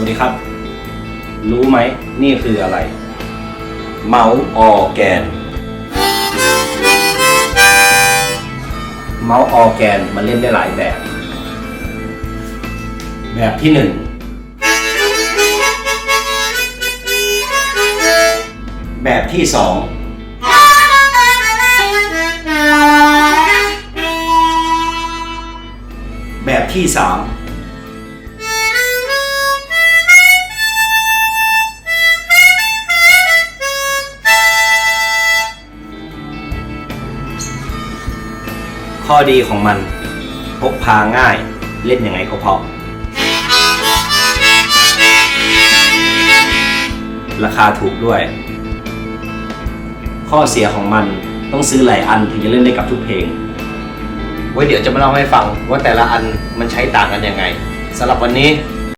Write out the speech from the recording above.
วัสดีครับ รู้ไหมนี่คืออะไร เมาส์ออแกน เมาส์ออแกนมันเล่นได้หลายแบบ แบบที่หนึ่งแบบที่สองแบบที่สาม ข้อดีของมันพกพาง่ายเล่นยังไงก็เพราะราคาถูกด้วย ข้อเสียของมันต้องซื้อหลายอันถึงจะเล่นได้กับทุกเพลง ไว้เดี๋ยวจะมาเล่าให้ฟังว่าแต่ละอันมันใช้ต่างกันยังไงสำหรับวันนี้